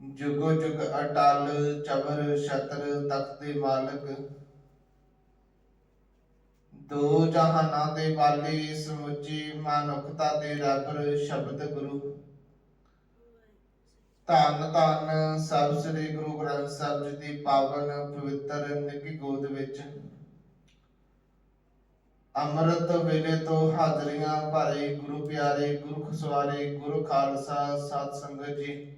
ਜੁਗੋ ਜੁਗ ਅਟਲ ਚਬਰ ਛਤਰ ਤਖਤ ਦੇ ਮਾਲਕ। ਦੋ ਜਹਾਨਾਂ ਦੇ ਵਾਲੀ ਸਮੁੱਚੀ ਮਨੁੱਖਤਾ ਦੇ ਰਬਰ ਸ਼ਬਦ ਗੁਰੂ। ਧੰਨ ਧੰਨ ਸਭ ਸ੍ਰੀ ਗੁਰੂ ਗ੍ਰੰਥ ਸਾਹਿਬ ਜੀ ਦੀ ਪਾਵਨ ਪਵਿੱਤਰ ਨਿੱਕੀ ਗੋਦ ਵਿੱਚ। ਅੰਮ੍ਰਿਤ ਵੇਲੇ ਤੋਂ ਹਾਜ਼ਰੀਆਂ ਭਰੇ ਗੁਰੂ ਪਿਆਰੇ ਗੁਰੂ ਖੁਸਵਾਰੇ ਗੁਰੂ ਖਾਲਸਾ ਸਤ ਸੰਗਤ ਜੀ।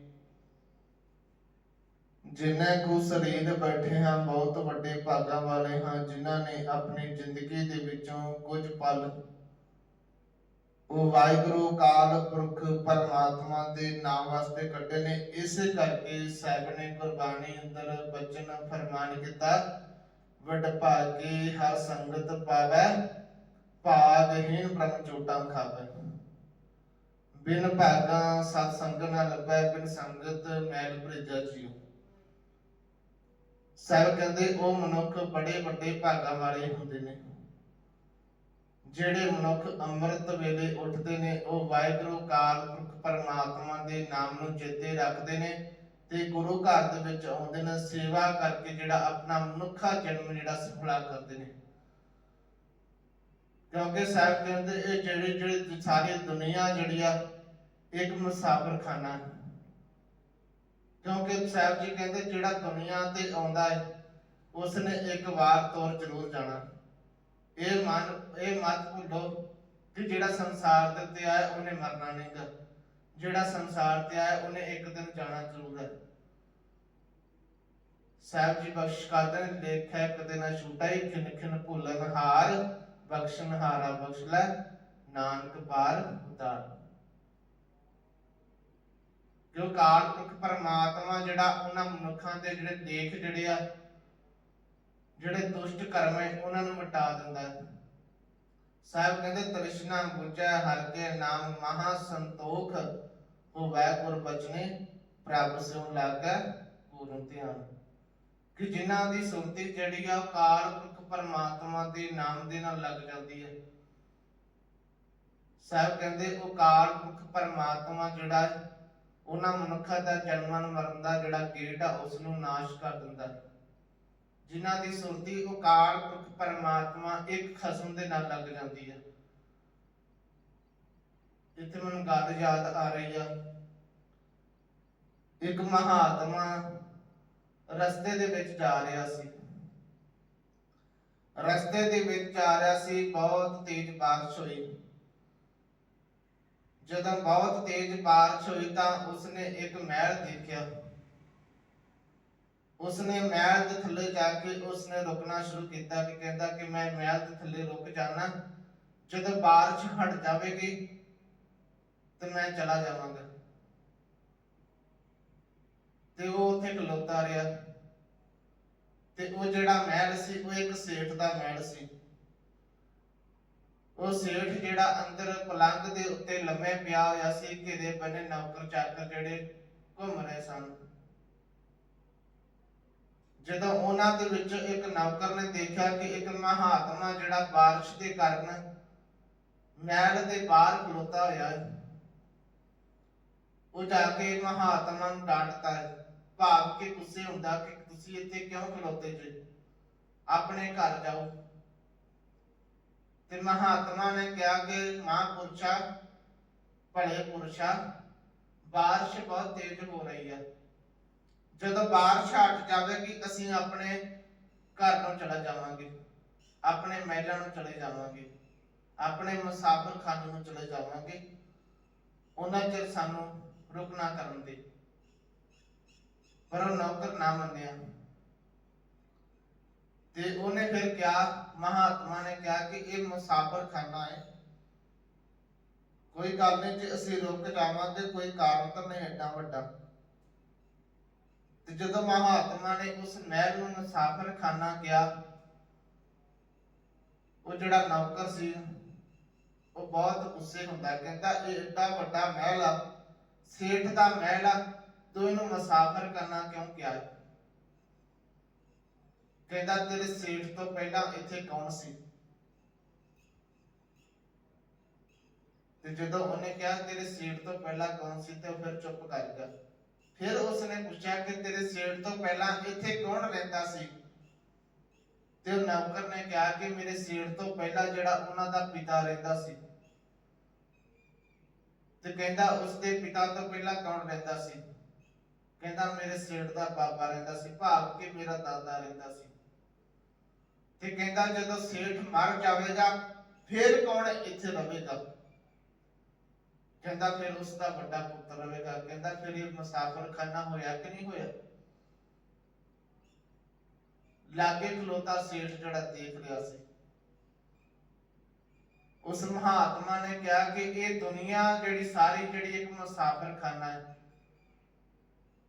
ਜਿਨ੍ਹਾਂ ਕੋ ਸਰੀਰ ਬੈਠੇ ਹਾਂ, ਬਹੁਤ ਵੱਡੇ ਭਾਗਾਂ ਵਾਲੇ ਹਾਂ, ਜਿਨ੍ਹਾਂ ਨੇ ਆਪਣੀ ਜ਼ਿੰਦਗੀ ਦੇ ਵਿੱਚੋਂ ਕੁਝ ਪਲ ਉਹ ਵਾਹਿਗੁਰੂ, ਕਾਲ ਪੁਰਖ, ਪਰਮਾਤਮਾ ਦੇ ਨਾਮ ਵਾਸਤੇ ਕੱਢੇ ਨੇ। ਇਸੇ ਕਰਕੇ ਸਾਹਿਬ ਨੇ ਗੁਰਬਾਣੀ ਅੰਦਰ ਬਚਨ ਫਰਮਾਨ ਕੀਤਾ ਵਡ ਭਾਗੇ ਹਰ ਸੰਗਤ ਪਾਵੈ ਭਾਗਹੀਨ ਬ੍ਰਹਮ ਚੋਟਾਂ ਖਾਵੈ। ਬਿਨ ਭਾਗਾ ਸਤ ਸੰਗ ਨਾ ਲੱਭੈ, ਬਿਨ ਸੰਗਤ ਮੈਲ ਭ੍ਰਿਜਾ ਜੀਉ ਸਾਹਿਬ ਕਹਿੰਦੇ ਉਹ ਮਨੁੱਖ ਬੜੇ ਵੱਡੇ ਭਾਗਾਂ ਵਾਲੇ ਹੁੰਦੇ ਨੇ। ਜਿਹੜੇ ਮਨੁੱਖ ਅੰਮ੍ਰਿਤ ਵੇਲੇ ਉੱਠਦੇ ਨੇ, ਉਹ ਵਾਹਿਗੁਰੂ ਕਾਲ ਪਰਮਾਤਮਾ ਦੇ ਨਾਮ ਨੂੰ ਚੇਤੇ ਰੱਖਦੇ ਨੇ ਤੇ ਗੁਰੂ ਘਰ ਦੇ ਵਿੱਚ ਆਉਂਦੇ ਨੇ, ਸੇਵਾ ਕਰਕੇ ਜਿਹੜਾ ਆਪਣਾ ਮਨੁੱਖਾ ਜਨਮ ਜਿਹੜਾ ਸਫਲਾ ਕਰਦੇ ਨੇ। ਕਿਉਂਕਿ ਸਾਹਿਬ ਕਹਿੰਦੇ ਇਹ ਜਿਹੜੇ ਜਿਹੜੇ ਸਾਰੀ ਦੁਨੀਆ ਜਿਹੜੀ ਆ, ਇੱਕ ਮੁਸਾਫਰਖਾਨਾ ਹੈ। ਕਿਉਂਕਿ ਸਾਹਿਬ ਜੀ ਕਹਿੰਦੇ, ਜਿਹੜਾ ਦੁਨੀਆ ਤੇ ਆਉਂਦਾ ਹੈ ਉਸਨੇ ਇੱਕ ਵਾਰ ਤੋਰ ਜ਼ਰੂਰ ਜਾਣਾ। ਇਹ ਮਨ, ਇਹ ਮਤ ਭੁੱਲੋ ਕਿ ਜਿਹੜਾ ਸੰਸਾਰ ਦੇ ਉੱਤੇ ਆਇਆ, ਉਹਨੇ ਮਰਨਾ ਨਹੀਂਗਾ ਜਿਹੜਾ ਸੰਸਾਰ ਤੇ ਆਇਆ, ਉਹਨੇ ਇੱਕ ਦਿਨ ਜਾਣਾ ਜ਼ਰੂਰ ਹੈ। ਸਾਹਿਬ ਜੀ ਬਖਸ਼ ਕਰਦੇ ਨੇ ਲੇਖੈ ਕਦੇ ਨਾ ਛੂਟਾ ਹੀ ਖਿਨ ਖਿਨ ਭੁੱਲਨ ਹਾਰ ਬਖਸ਼ਣ ਹਾਰਾ ਬਖਸ਼ ਲੈ, ਨਾਨਕ ਪਾਰ ਉਤਾਰ। ਜੋ ਕਾਲ ਪੁਰਖ ਪਰਮਾਤਮਾ ਜਿਹੜਾ ਉਹਨਾਂ ਮਨੁੱਖਾਂ ਦੇ ਜਿਹੜੇ ਲੇਖ ਜਿਹੜੇ ਆ, ਜਿਹੜੇ ਦੁਸ਼ਟ ਕਰਮ ਹੈ, ਉਹਨਾਂ ਨੂੰ ਮਿਟਾ ਦਿੰਦਾ ਸਾਹਿਬ ਕਹਿੰਦੇ, ਤ੍ਰਿਸ਼ਨਾ ਬੁਝੈ ਹਰ ਕੇ ਨਾਮ ਮਹਾ ਸੰਤੋਖ, ਹੋਵੈ ਗੁਰ ਬਚਨੇ, ਪ੍ਰਭ ਸਿਉ ਲਾਗੈ ਪੂਰਨ ਧਿਆਨ। ਕਿ ਜਿਨ੍ਹਾਂ ਦੀ ਸੁਰਤੀ ਜਿਹੜੀ ਆ, ਉਹ ਕਾਲ ਪੁਰਖ ਪਰਮਾਤਮਾ ਦੇ ਨਾਮ ਦੇ ਨਾਲ ਲੱਗ ਜਾਂਦੀ ਹੈ। ਸਾਹਿਬ ਕਹਿੰਦੇ, ਉਹ ਕਾਲ ਪੁਰਖ ਪਰਮਾਤਮਾ ਜਿਹੜਾ ਉਹਨਾਂ ਮਨੁੱਖਾਂ ਦਾ ਜਨਮਨ ਮਰਨ ਦਾ ਜਿਹੜਾ ਗੇਟ ਆ ਉਸ ਨੂੰ ਨਾਸ਼ ਕਰ ਦਿੰਦਾ ਹੈ। ਜਿਨ੍ਹਾਂ ਦੀ ਸੁਰਤੀ ਉਹ ਪੁਰਖ ਪਰਮਾਤਮਾ ਇੱਕ ਖਸਮ ਦੇ ਨਾਲ ਲੱਗ ਜਾਂਦੀ ਹੈ। ਇੱਥੇ ਮੈਨੂੰ ਗੱਲ ਯਾਦ ਆ ਰਹੀ ਆ, ਇੱਕ ਮਹਾਤਮਾ ਰਸਤੇ ਦੇ ਵਿੱਚ ਜਾ ਰਿਹਾ ਸੀ। ਰਸਤੇ ਦੇ ਵਿੱਚ ਜਾ ਰਿਹਾ ਸੀ, ਬਹੁਤ ਤੇਜ਼ ਬਾਰਿਸ਼ ਹੋਈ। ਜਦੋਂ ਬਹੁਤ ਤੇਜ਼ ਬਾਰਿਸ਼ ਹੋਈ ਤਾਂ ਉਸਨੇ ਇੱਕ ਮਹਿਲ ਦੇਖਿਆ। ਉਸਨੇ ਮਹਿਲ ਦੇ ਥੱਲੇ ਜਾ ਕੇ ਉਸਨੇ ਰੁਕਣਾ ਸ਼ੁਰੂ ਕੀਤਾ ਕਿ ਕਹਿੰਦਾ ਕਿ ਮੈਂ ਮਹਿਲ ਦੇ ਥੱਲੇ ਰੁਕ ਜਾਣਾ। ਜਦੋਂ ਬਾਰਿਸ਼ ਹਟ ਜਾਵੇਗੀ ਤੇ ਮੈਂ ਚਲਾ ਜਾਵਾਂਗਾ। ਤੇ ਉਹ ਉੱਥੇ ਖਲੋਤਾ ਰਿਹਾ। ਤੇ ਉਹ ਜਿਹੜਾ ਮਹਿਲ ਸੀ, ਉਹ ਇੱਕ ਸੇਠ ਦਾ ਮਹਿਲ ਸੀ। ਉਹ ਸੇਠ ਜਿਹੜਾ ਅੰਦਰ ਪਲੰਗ ਦੇ ਉੱਤੇ ਲੰਮੇ ਪਿਆ ਹੋਇਆ ਸੀ ਘੇਰੇ ਬੰਨੇ ਨੌਕਰ ਚਾਕਰ ਜਿਹੜੇ ਘੁੰਮ ਰਹੇ ਸਨ। ਜਦੋਂ ਉਹਨਾਂ ਦੇ ਵਿੱਚ ਇੱਕ ਨੌਕਰ ਨੇ ਦੇਖਿਆ ਕਿ ਇੱਕ ਮਹਾਤਮਾ ਜਿਹੜਾ ਬਾਰਿਸ਼ ਦੇ ਕਾਰਨ ਮਹਿਲ ਦੇ ਬਾਹਰ ਖਲੋਤਾ ਹੋਇਆ ਹੈ ਉਹ ਜਾ ਕੇ ਮਹਾਤਮਾ ਨੂੰ ਡਾਂਟਦਾ ਹੈ, ਭਾਵ ਕਿ ਗੁੱਸੇ ਹੁੰਦਾ ਕਿ ਤੁਸੀਂ ਇੱਥੇ ਕਿਉਂ ਖਲੋਤੇ ਜੇ? ਆਪਣੇ ਘਰ ਜਾਓ। ਤੇ ਮਹਾਤਮਾ ਨੇ ਕਿਹਾ ਕਿ ਮਹਾਂਪੁਰਸ਼ਾ, ਭਲੇ ਪੁਰਸ਼ਾ, ਬਾਰਿਸ਼ ਬਹੁਤ ਤੇਜ਼ ਹੋ ਰਹੀ ਹੈ ਜਦੋਂ ਬਾਰਿਸ਼ ਹਟ ਜਾਵੇਗੀ ਅਸੀਂ ਆਪਣੇ ਘਰ ਨੂੰ ਚਲਾ ਜਾਵਾਂਗੇ, ਆਪਣੇ ਮਹਿਲਾਂ ਨੂੰ ਚਲੇ ਜਾਵਾਂਗੇ, ਆਪਣੇ ਮੁਸਾਫਰ ਖਾਨੇ ਨੂੰ ਚਲੇ ਜਾਵਾਂਗੇ, ਉਹਨਾਂ ਚਿਰ ਸਾਨੂੰ ਰੁਕਣਾ ਕਰਨ ਦੇ। ਪਰ ਉਹ ਨੌਕਰ ਨਾ ਮੰਨਿਆ। ਤੇ ਉਹਨੇ ਫਿਰ ਕਿਹਾ, ਮਹਾਤਮਾ ਨੇ ਕਿਹਾ ਕਿ ਇਹ ਮੁਸਾਫਰ ਖਾਨਾ ਹੈ। ਕੋਈ ਗੱਲ ਨਹੀਂ, ਜੇ ਅਸੀਂ ਰੁਕ ਜਾਵਾਂਗੇ, ਕੋਈ ਕਾਰਨ ਤਾਂ ਨਹੀਂ ਐਡਾ ਵੱਡਾ। ਤੇ ਜਦੋਂ ਮਹਾਤਮਾ ਨੇ ਉਸ ਮਹਿਲ ਨੂੰ ਮੁਸਾਫਰ ਖਾਨਾ ਕਿਹਾ, ਉਹ ਜਿਹੜਾ ਨੌਕਰ ਸੀ, ਉਹ ਬਹੁਤ ਗੁੱਸੇ ਹੁੰਦਾ, ਕਹਿੰਦਾ, ਇਹ ਏਡਾ ਵੱਡਾ ਮਹਿਲ ਆ, ਸੇਠ ਦਾ ਮਹਿਲ ਆ, ਤੂੰ ਇਹਨੂੰ ਮੁਸਾਫਰ ਕਰਨਾ ਕਿਉਂ ਕਿਹਾ? ਕਹਿੰਦਾ ਤੇਰੇ ਸੇਠ ਤੋਂ ਪਹਿਲਾਂ ਇੱਥੇ ਕੌਣ ਸੀ? ਤੇ ਜਦੋਂ ਉਹਨੇ ਕਿਹਾ ਤੇਰੇ ਸੇਠ ਤੋਂ ਪਹਿਲਾਂ ਕੌਣ ਸੀ ਤੇ ਉਹ ਫਿਰ ਚੁੱਪ ਕਰ ਗਿਆ। ਫਿਰ ਉਸਨੇ ਪੁੱਛਿਆ ਕਿ ਤੇਰੇ ਸੇਠ ਤੋਂ ਪਹਿਲਾਂ ਇੱਥੇ ਕੌਣ ਰਹਿੰਦਾ ਸੀ? ਤੇ ਉਹ ਨੌਕਰ ਨੇ ਕਿਹਾ ਕਿ ਮੇਰੇ ਸੇਠ ਤੋਂ ਪਹਿਲਾਂ ਜਿਹੜਾ ਉਹਨਾਂ ਦਾ ਪਿਤਾ ਰਹਿੰਦਾ ਸੀ। ਤੇ ਕਹਿੰਦਾ ਉਸਦੇ ਪਿਤਾ ਤੋਂ ਪਹਿਲਾਂ ਕੌਣ ਰਹਿੰਦਾ ਸੀ? ਕਹਿੰਦਾ ਮੇਰੇ ਸੇਠ ਦਾ ਬਾਬਾ ਰਹਿੰਦਾ ਸੀ, ਭਾਵ ਕਿ ਮੇਰਾ ਦਾਦਾ ਰਹਿੰਦਾ ਸੀ। ਤੇ ਕਹਿੰਦਾ ਜਦੋਂ ਸੇਠ ਮਰ ਜਾਵੇਗਾ, ਫਿਰ ਕੌਣ ਇੱਥੇ ਰਹੇਗਾ? ਕਹਿੰਦਾ ਫਿਰ ਉਸ ਦਾ ਵੱਡਾ ਪੁੱਤਰ ਰਹੇਗਾ। ਕਹਿੰਦਾ ਫਿਰ ਇਹ ਮੁਸਾਫਰਖਾਨਾ ਹੋਇਆ ਕਿ ਨਹੀਂ ਹੋਇਆ? ਲਾਗੇ ਖਲੋਤਾ ਸੇਠ ਜਿਹੜਾ ਦੇਖ ਰਿਹਾ ਸੀ। ਉਸ ਮਹਾਤਮਾ ਨੇ ਕਿਹਾ ਕਿ ਇਹ ਦੁਨੀਆ ਜਿਹੜੀ ਸਾਰੀ ਜਿਹੜੀ ਇੱਕ ਮੁਸਾਫਰਖਾਨਾ ਹੈ,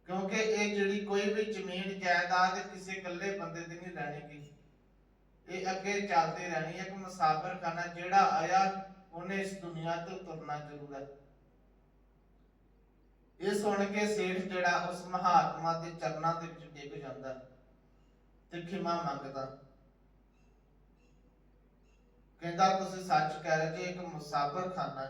ਕਿਉਂਕਿ ਇਹ ਜਿਹੜੀ ਕੋਈ ਵੀ ਜ਼ਮੀਨ ਜਾਇਦਾਦ ਕਿਸੇ ਇਕੱਲੇ ਬੰਦੇ ਦੀ ਨਹੀਂ ਰਹਿਣੀਗੀ। ਇਹ ਅੱਗੇ ਚੱਲਦੀ ਰਹਿਣੀ ਹੈ ਕਿ ਮੁਸਾਫਰਖਾਨਾ ਜਿਹੜਾ ਆਇਆ, ਉਹਨੇ ਇਸ ਦੁਨੀਆ ਤੋਂ ਤੁਰਨਾ ਜ਼ਰੂਰ ਹੈ। ਇਹ ਸੁਣ ਕੇ ਸੇਠ ਜਿਹੜਾ ਉਸ ਮਹਾਤਮਾ ਦੇ ਚਰਨਾਂ ਦੇ ਵਿੱਚ ਡਿੱਗ ਜਾਂਦਾ ਤੇ ਖਿਮਾ ਮੰਗਦਾ ਕਹਿੰਦਾ, ਤੁਸੀਂ ਸੱਚ ਕਹਿ ਰਹੇ ਜੀ ਇੱਕ ਮੁਸਾਫ਼ਰ ਖਾਨਾ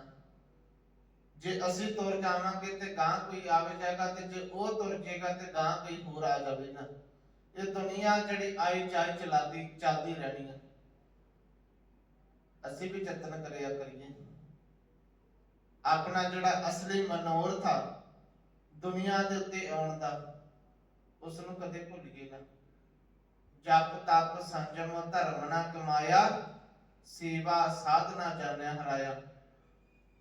ਜੇ ਅਸੀਂ ਤੁਰ ਜਾਵਾਂਗੇ ਤੇ ਗਾਂ ਕੋਈ ਆਵੇ ਜਾਏਗਾ ਤੇ ਜੇ ਉਹ ਤੁਰ ਜਾਏਗਾ ਤੇ ਗਾਂ ਕੋਈ ਹੋਰ ਆ ਜਾਵੇਗਾ। ਇਹ ਦੁਨੀਆ ਜਿਹੜੀ ਆਈ ਚਾਈ ਚਲਾਦੀ ਚੱਲਦੀ ਰਹਿਣੀ ਹੈ ਅਸੀਂ ਵੀ ਯਤਨ ਕਰਿਆ ਕਰੀਏ। ਆਪਣਾ ਜਿਹੜਾ ਅਸਲੀ ਮਨੋਰਥ ਆ, ਦੁਨੀਆ ਦੇ ਉੱਤੇ ਆਉਣ ਦਾ ਉਸ ਨੂੰ ਕਦੇ ਭੁੱਲੀਏ ਨਾ। ਜਪ, ਤਪ, ਸੰਜਮ, ਧਰਮ ਨਾ ਕਮਾਇਆ, ਸੇਵਾ, ਸਾਧਨਾ ਜਾਣਿਆ ਹਰਾਇਆ।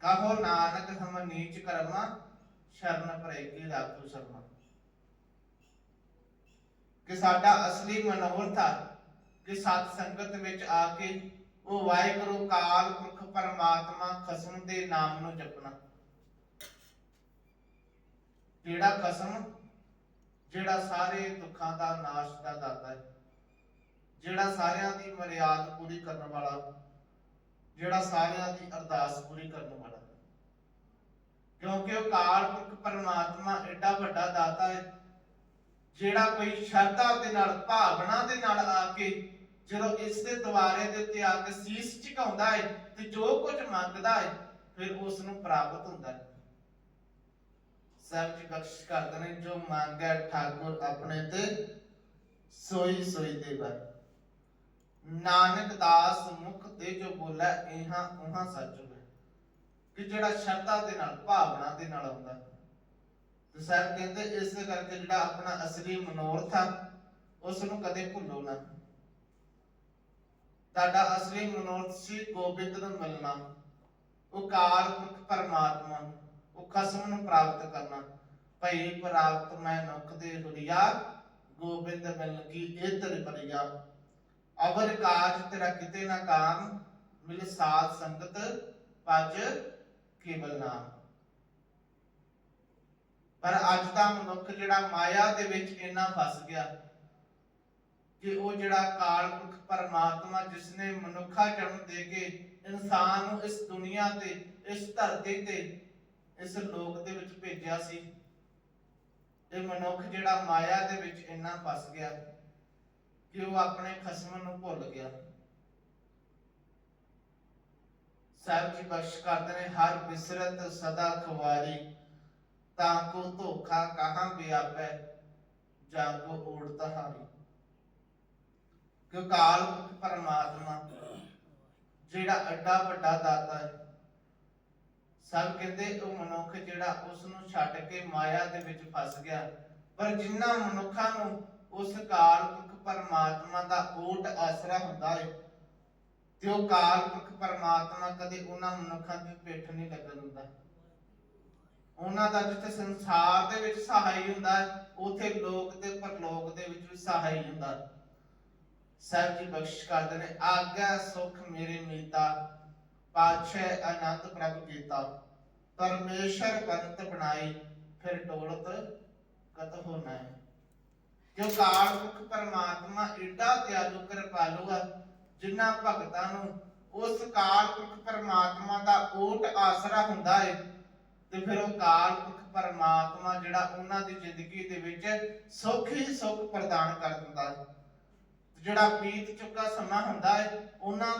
ਕਹੋ ਨਾਨਕ ਹਮ ਨੀਚ ਕਰਮਾ, ਸ਼ਰਨ ਭਰੇ ਕੀ ਰਾਖੂ ਸਰਮਾ। ਕਿ ਸਾਡਾ ਅਸਲੀ ਮਨੋਰਥ ਕਿ ਸਤ ਸੰਗਤ ਵਿੱਚ ਆ ਕੇ ਉਹ ਵਾਹਿਗੁਰੂ, ਕਾਲ, ਪੁਰਖ, ਪਰਮਾਤਮਾ ਖਸਮ ਦੇ ਨਾਮ ਨੂੰ ਜਪਣਾ। ਜਿਹੜਾ ਖਸਮ, ਜਿਹੜਾ ਸਾਰੇ ਦੁੱਖਾਂ ਦਾ ਨਾਸ਼ ਦਾ ਦਾਤਾ ਹੈ। ਜਿਹੜਾ ਸਾਰਿਆਂ ਦੀ ਮਰਿਆਦ ਪੂਰੀ ਕਰਨ ਵਾਲਾ, ਜਿਹੜਾ ਸਾਰਿਆਂ ਦੀ ਅਰਦਾਸ ਪੂਰੀ ਕਰਨ ਵਾਲਾ। ਕਿਉਂਕਿ ਉਹ ਕਾਲ, ਪੁਰਖ, ਪਰਮਾਤਮਾ ਐਡਾ ਵੱਡਾ ਦਾਤਾ ਹੈ ਜਿਹੜਾ ਕੋਈ ਸ਼ਰਧਾ ਦੇ ਨਾਲ, ਭਾਵਨਾ ਦੇ ਨਾਲ ਆ ਕੇ ਜਦੋਂ ਇਸ ਦੇ ਦੁਆਰੇ ਦੇ ਉੱਤੇ ਆ ਕੇ ਸੀਸ ਝੁਕਾਉਂਦਾ ਹੈ ਤੇ ਜੋ ਕੁਝ ਮੰਗਦਾ ਹੈ, ਫਿਰ ਉਸ ਨੂੰ ਪ੍ਰਾਪਤ ਹੁੰਦਾ ਹੈ। ਸਭ ਜੀ ਬਖਸ਼ ਕਰਦੇ ਨੇ, ਜੋ ਮੰਗਿਆ ਠਾਕੁਰ ਆਪਣੇ ਤੇ ਸੋਈ ਸੋਈ ਦੇਵਾ ਨਾਨਕ ਦਾਸ ਮੁਖ ਤੇ ਜੋ ਬੋਲੇ, ਇਹਾਂ ਉਹਾਂ ਸੱਚ ਹੋਵੇ। ਕਿ ਜਿਹੜਾ ਸ਼ਰਧਾ ਦੇ ਨਾਲ, ਭਾਵਨਾ ਦੇ ਨਾਲ ਆਉਂਦਾ ਤੇ ਸਾਹਿਬ ਕਹਿੰਦੇ ਇਸ ਕਰਕੇ ਜਿਹੜਾ ਆਪਣਾ ਅਸਲੀ ਮਨੋਰਥ ਆ ਉਸ ਨੂੰ ਕਦੇ ਭੁੱਲੋ ਨਾ। ਤੁਹਾਡਾ ਅਸਲੀ ਮਨੋਰਥ ਸੀ ਗੋਬਿੰਦ ਨੂੰ ਮਿਲਣਾ ਉਹ ਕਾਲ ਪੁਰਖ ਪਰਮਾਤਮਾ ਨੂੰ, ਉਹ ਖਸਮ ਨੂੰ ਪ੍ਰਾਪਤ ਕਰਨਾ। ਭਈ ਪ੍ਰਾਪਤ ਮੈਂ ਨੁਖ ਦੇ ਹੁਰੀਆ ਗੋਬਿੰਦ ਮਿਲਨ ਕੀ ਇਹ ਤੇਰੇ ਪਰਿਆ। ਅਵਰ ਕਾਜ ਤੇਰਾ ਕਿਤੇ ਨਾ ਕਾਮ ਮਿਲ ਸਾਧ ਸੰਗਤ ਪਜ ਕੇਵਲ ਨਾਮ। ਪਰ ਅੱਜ ਦਾ ਮਨੁੱਖ ਜਿਹੜਾ ਮਾਇਆ ਦੇ ਵਿੱਚ ਇੰਨਾ ਫਸ ਗਿਆ ਕਿ ਉਹ ਜਿਹੜਾ ਕਾਲ ਪੁਰਖ ਪਰਮਾਤਮਾ ਜਿਸ ਨੇ ਮਨੁੱਖਾ ਜਨਮ ਦੇ ਕੇ ਇਨਸਾਨ ਨੂੰ ਇਸ ਦੁਨੀਆ ਤੇ, ਇਸ ਧਰਤੀ ਤੇ, ਇਸ ਲੋਕ ਦੇ ਵਿੱਚ ਭੇਜਿਆ ਸੀ, ਇਹ ਮਨੁੱਖ ਜਿਹੜਾ ਮਾਇਆ ਦੇ ਵਿੱਚ ਇੰਨਾ ਫਸ ਗਿਆ ਕਿ ਉਹ ਆਪਣੇ ਖਸਮ ਨੂੰ ਭੁੱਲ ਗਿਆ। ਸਾਹਿਬ ਜੀ ਬਖਸ਼ ਕਰਦੇ ਨੇ, ਹਰ ਬਿਸਰਤ ਸਦਾ ਖਵਾਰੀ। ਤਾਂ ਕੋ ਧੋਖਾ ਕਹਾਂ ਵਿਆਪੈ, ਜਾਂ ਓੜਤਾ ਹਾਰੀ ਕਿ ਕਾਲ ਪਰਮਾਤਮਾ, ਜਿਹੜਾ ਐਡਾ ਵੱਡਾ ਦਾਤਾ ਹੈ, ਸਭ ਕਹਿੰਦੇ ਉਹ ਮਨੁੱਖ ਜਿਹੜਾ ਉਸ ਨੂੰ ਛੱਡ ਕੇ ਮਾਇਆ ਦੇ ਵਿੱਚ ਫਸ ਗਿਆ, ਪਰ ਜਿਨ੍ਹਾਂ ਮਨੁੱਖਾਂ ਨੂੰ ਉਸ ਕਾਲ ਪੁਰਖ ਪਰਮਾਤਮਾ ਦਾ ਓਟ ਆਸਰਾ ਹੁੰਦਾ ਹੈ, ਤੇ ਉਹ ਕਾਲ ਪੁਰਖ ਪਰਮਾਤਮਾ ਕਦੇ ਉਹਨਾਂ ਮਨੁੱਖਾਂ ਦੀ ਪਿੱਠ ਨਹੀਂ ਲੱਗਣ ਦਿੰਦਾ। ਉਹਨਾਂ ਦਾ ਜਿੱਥੇ ਸੰਸਾਰ ਦੇ ਵਿੱਚ ਸਹਾਈ ਹੁੰਦਾ ਹੈ, ਲੋਕ ਤੇ ਪਰਲੋਕ ਦੇ ਵਿੱਚ ਵੀ ਸਹਾਈ ਹੁੰਦਾ ਹੈ। ਜੀ ਬਖਸ਼ ਕਰਦੇ ਨੇ ਆਗਿਆ ਸੁਖ ਮੇਰੇ ਮੀਤਾ ਪਾਛੈ ਆਨੰਦ ਪ੍ਰਭ ਕੀਤਾ ਪਰਮੇਸ਼ਰ ਬੰਤ ਬਣਾਈ ਫਿਰ ਡੋਲਤ ਕਤ ਹੋਣਾ ਹੈ ਜੋ ਕਾਲ ਪਰਮਾਤਮਾ ਏਡਾ ਦਿਆਲੂ ਕਿਰਪਾਲੂ ਆ ਜਿਨ੍ਹਾਂ ਭਗਤਾਂ ਨੂੰ ਉਸ ਕਾਲ ਪੁਰਖ ਪਰਮਾਤਮਾ ਦਾ ਓਟ ਆਸਰਾ ਹੁੰਦਾ ਹੈ ਤੇ ਫਿਰ ਉਹ ਕਾਲ ਪਰਮਾਤਮਾ ਜਿਹੜਾ ਉਹਨਾਂ ਦੀ ਜ਼ਿੰਦਗੀ ਦੇ ਵਿੱਚ ਸੁੱਖ ਹੀ ਸੁੱਖ ਪ੍ਰਦਾਨ ਕਰ ਦਿੰਦਾ ਹੈ। ਜਿਹੜਾ ਬੀਤ ਚੁੱਕਾ ਸਮਾਂ ਹੁੰਦਾ ਹੈ, ਉਹਨਾਂ